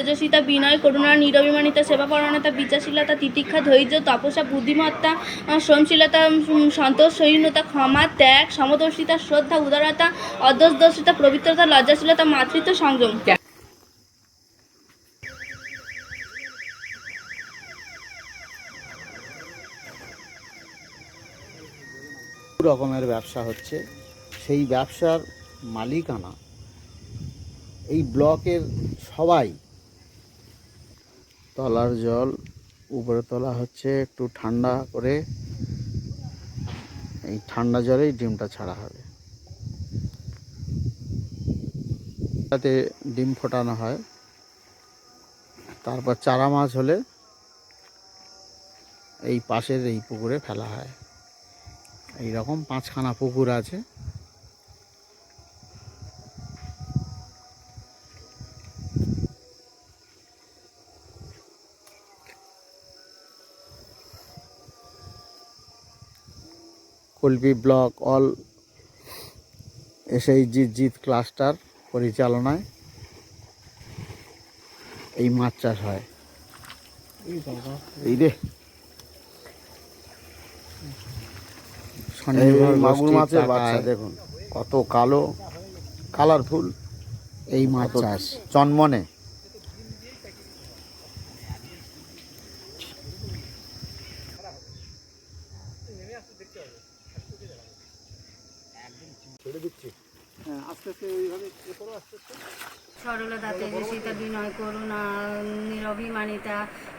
তেজস্বিতা বিনয় করুণা নিরভিমানিতা সেবাপরায়ণতা বিচারশীলতা তিতিক্ষা ধৈর্য তপস্যা বুদ্ধিমত্তা আহ, শ্রমশীলতা সন্তোষ সহিষ্ণুতা ক্ষমা ত্যাগ সমদর্শিতা শ্রদ্ধা উদারতা অদর্শদর্শিতা পবিত্রতা লজ্জাশীলতা মাতৃত্ব সংযম। রকমের ব্যবসা হচ্ছে। সেই ব্যবসার মালিকানা এই ব্লকের সবাই তলার জল উপরে তোলা হচ্ছে একটু ঠান্ডা করে এই ঠান্ডা জলেই ডিমটা ছাড়া হবে। তাতে ডিম ফোটানো হয়। তারপর চারা মাছ হলে এই পাশের এই পুকুরে ফেলা হয়। এই রকম পাঁচখানা পুকুর আছে। কলপি ব্লক অল এসআই জিৎ জিৎ ক্লাস্টার পরিচালনায় এই মাছ চাষ হয়। এই রে। মাগুর মাছের বাচ্চা দেখুন কত কালো কালারফুল। এই মাছ চাষ। চনমনে।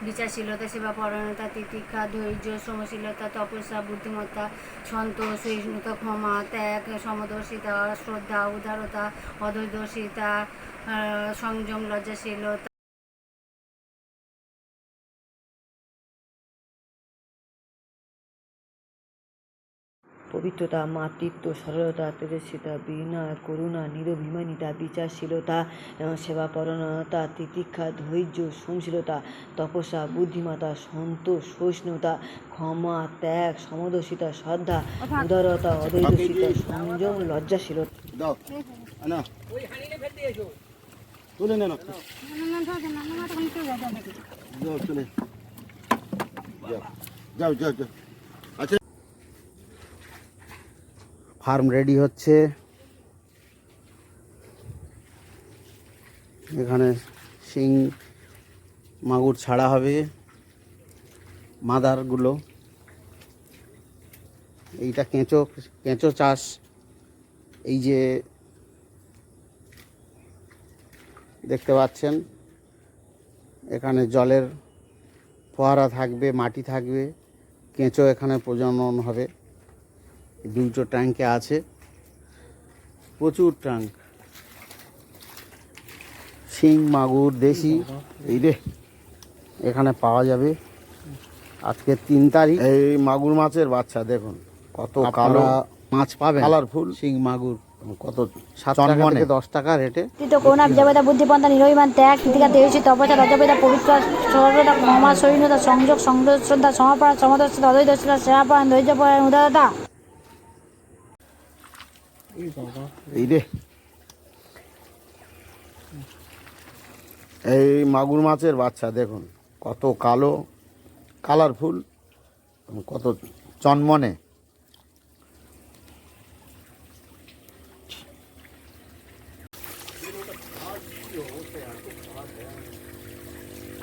বিচারশীলতা, সেবা তিতিক্ষা, ধৈর্য তপস্যা, বুদ্ধিমত্তা সন্তোষ ক্ষমা, ত্যাগ, সমদর্শিতা, শ্রদ্ধা, উদারতা অদর্শিতা সংযম, লজ্জাশীলতা পবিত্রতা মাতৃত্ব সরলতা তেজস্বিতা বিনয় করুণা নিরভিমানিতা বিচারশীলতা এবং সেবাপরণতা তিতিক্ষা ধৈর্য সংশীলতা তপস্যা বুদ্ধিমত্তা সন্তোষ সহিষ্ণুতা ক্ষমা ত্যাগ সমদর্শিতা শ্রদ্ধা উদারতা অদৈর্যতা সংযম লজ্জাশীলতা দাও না যাও চলে যাও যাও যাও যাও আচ্ছা ফার্ম রেডি হচ্ছে। এখানে শিং, মাগুর ছাড়া হবে। মাদারগুলো। এইটা কেঁচো কেঁচো চাষ। এই যে দেখতে পাচ্ছেন, এখানে জলের ফোয়ারা থাকবে, মাটি থাকবে, কেঁচো এখানে প্রজনন হবে। দুটো ট্যাঙ্কে আছে। প্রচুর ট্যাঙ্ক শিং মাগুর দেশি। এই রে এখানে পাওয়া যাবে। আজকে তিন তারিখ। এই মাগুর মাছের বাচ্চা দেখুন। কত কালো মাছ পাবেন। কালারফুল। শিং মাগুর। কত সাত টাকা থেকে দশ টাকা রেটে। কৃত করুণা বিজয়তা বুদ্ধিপন্থা নিরভিমান ত্যাগ কৃতিকা রজবেদা পবিত্র সরলতা ক্ষমা সহিষ্ণুতা সংযোগ সংযোগ শ্রদ্ধা সমাপরায়ণ সমদর্শিতা অদৈদর্শিতা সেবাপরায়ণ ধৈর্যপরায়ণ উদারতা। এই রে। এই মাগুর মাছের বাচ্চা, দেখুন, কত কালো কালারফুল কত চনমনে।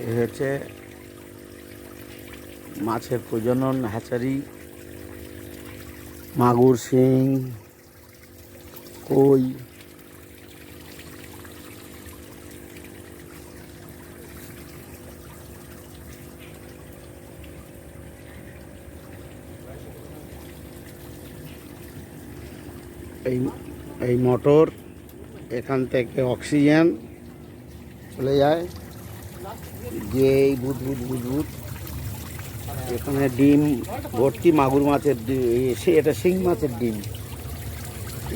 এ হচ্ছে মাছের প্রজনন হ্যাচারি মাগুর শিং কই? এই এই মোটর এখান থেকে অক্সিজেন চলে যায়। যে এই বুদবুদ বুদবুদ এখানে ডিম, ভর্তি মাগুর মাছের ডিম এটা শিং মাছের ডিম।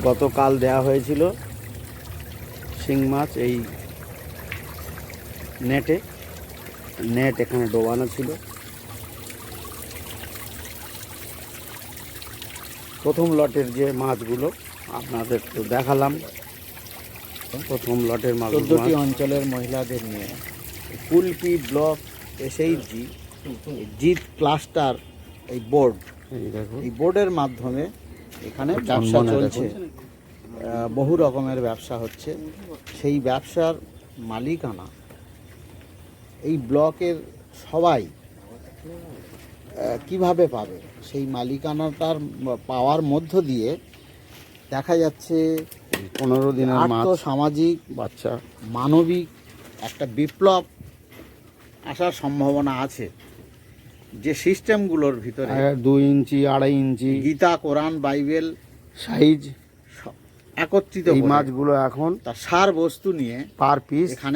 গতকাল দেয়া হয়েছিল শিং মাছ এই নেটে। নেট এখানে ডোবানো ছিল। প্রথম লটের যে মাছগুলো আপনাদের তো দেখালাম। প্রথম লটের মাছ চোদ্দটি অঞ্চলের মহিলাদের নিয়ে। কুলপি ব্লক এসএইচজি জিত ক্লাস্টার এই বোর্ড। এই বোর্ডের মাধ্যমে এখানে ব্যবসা চলছে। বহু রকমের ব্যবসা হচ্ছে। সেই ব্যবসার মালিকানা এই ব্লকের সবাই কীভাবে পাবে? সেই মালিকানাটার পাওয়ার মধ্য দিয়ে দেখা যাচ্ছে পনেরো দিনের সামাজিক বাচ্চা। মানবিক একটা বিপ্লব আসার সম্ভাবনা আছে। যে সিস্টেমগুলোর ভিতরে দুই ইঞ্চি আড়াই inch. Gita Quran Bible size. একত্রিত এই মাছগুলো এখন তার সার বস্তু নিয়ে পার পিস এখানে